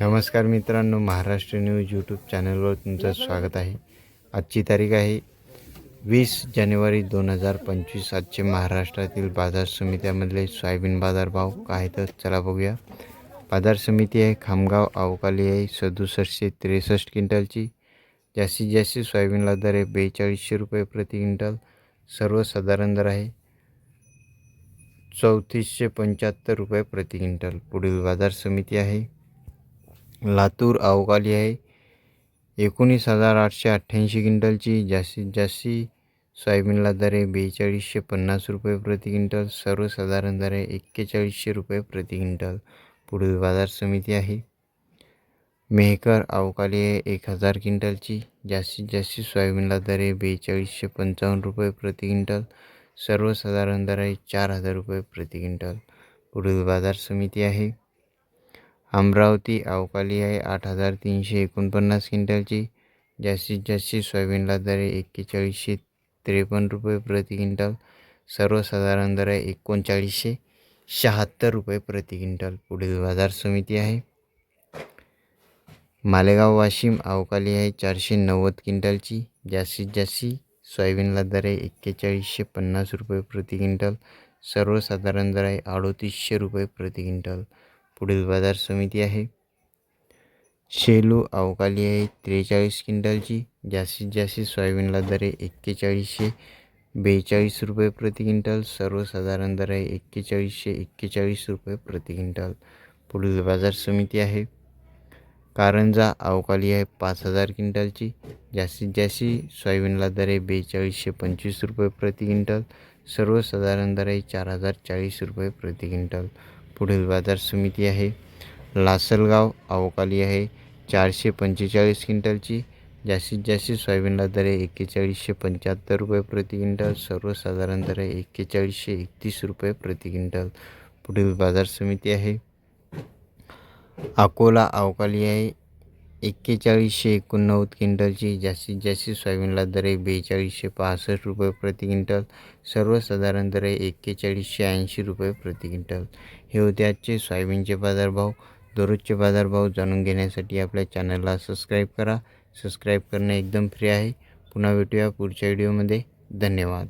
नमस्कार मित्रांनो Maharashtra news YouTube चॅनलवर तुमचं स्वागत आहे. आजची तारीख आहे वीस जानेवारी दोन हजार पंचवीस. आजचे महाराष्ट्रातील बाजार समित्यामधले सोयाबीन बाजार भाव काय तर चला बघूया. बाजार समिती आहे खामगाव अवकाली आहे सदुसष्टशे त्रेसष्ट क्विंटलची. जास्तीत जास्त सोयाबीनला दर आहे बेचाळीसशे रुपये प्रति क्विंटल. सर्वसाधारण दर आहे चौतीसशे पंच्याहत्तर रुपये प्रति क्विंटल. पुढील बाजार समिती आहे लातूर अवकाली आहे. एकोणीस हजार आठशे अठ्ठ्याऐंशी क्विंटलची जास्तीत जास्त सोयाबीनला दर आहे बेचाळीसशे पन्नास रुपये प्रति क्विंटल. सर्वसाधारण दर आहे एक्केचाळीसशे रुपये प्रति क्विंटल. पुढील बाजार समिती आहे. मेहकर अवकाली आहे एक हजार क्विंटलची. जास्तीत जास्त सोयाबीनला दर आहे बेचाळीसशे पंचावन्न रुपये प्रति क्विंटल. सर्वसाधारण दर आहे चार हजार रुपये प्रति क्विंटल. पुढील बाजार समिती आहे. अमरावती अवकाली आहे. आठ हजार तीनशे एकोणपन्नास क्विंटलची जास्तीत जास्त सोयाबीनला दर आहे एक्केचाळीसशे त्रेपन्न रुपये प्रति क्विंटल. सर्वसाधारण दर आहे एकोणचाळीसशे शहात्तर रुपये प्रति क्विंटल. पुढील बाजार समिती आहे. मालेगाव वाशिम अवकाली आहे. चारशे नव्वद क्विंटलची जास्तीत जास्त सोयाबीनला दर आहे एक्केचाळीसशे पन्नास रुपये प्रति क्विंटल. सर्वसाधारण दर आहे अडोतीसशे रुपये प्रति क्विंटल. पुढील बाजार समिती आहे. शेलू अवकाली आहे त्रेचाळीस क्विंटलची. जास्तीत जास्त सोयाबीनला दर आहे एक्केचाळीसशे बेचाळीस रुपये प्रति क्विंटल. सर्वसाधारण दर आहे एक्केचाळीसशे एक्केचाळीस रुपये प्रति क्विंटल. पुढील बाजार समिती आहे. कारंजा अवकाली आहे पाच हजार क्विंटलची. जास्तीत जास्त सोयाबीनला दर आहे बेचाळीसशे पंचवीस रुपये प्रति क्विंटल. सर्वसाधारण दर आहे चार हजार चाळीस रुपये प्रति क्विंटल. पुढील बाजार समिती आहे. लासलगाव अवकाली आहे. चारशे पंचेचाळीस क्विंटलची. जास्तीत जास्त सोयाबीनला दर आहे एक्केचाळीसशे पंच्याहत्तर रुपये प्रति क्विंटल. सर्वसाधारण दर आहे एक्केचाळीसशे एकतीस रुपये प्रति क्विंटल. पुढील बाजार समिती आहे. अकोला अवकाली आहे. एक्केचाळीसशे एकोणनव्वद क्विंटलची जास्तीत जास्त सोयाबीनला दर आहे बेचाळीसशे पासष्ट रुपये प्रति क्विंटल. सर्वसाधारण दर आहे एक्केचाळीसशे ऐंशी रुपये प्रति क्विंटल. हे होते आजचे सोयाबीनचे बाजारभाव. दररोजचे बाजारभाव जाणून घेण्यासाठी आपल्या चॅनलला सबस्क्राईब करा. सबस्क्राईब करणे एकदम फ्री आहे. पुन्हा भेटूया पुढच्या व्हिडिओमध्ये. धन्यवाद.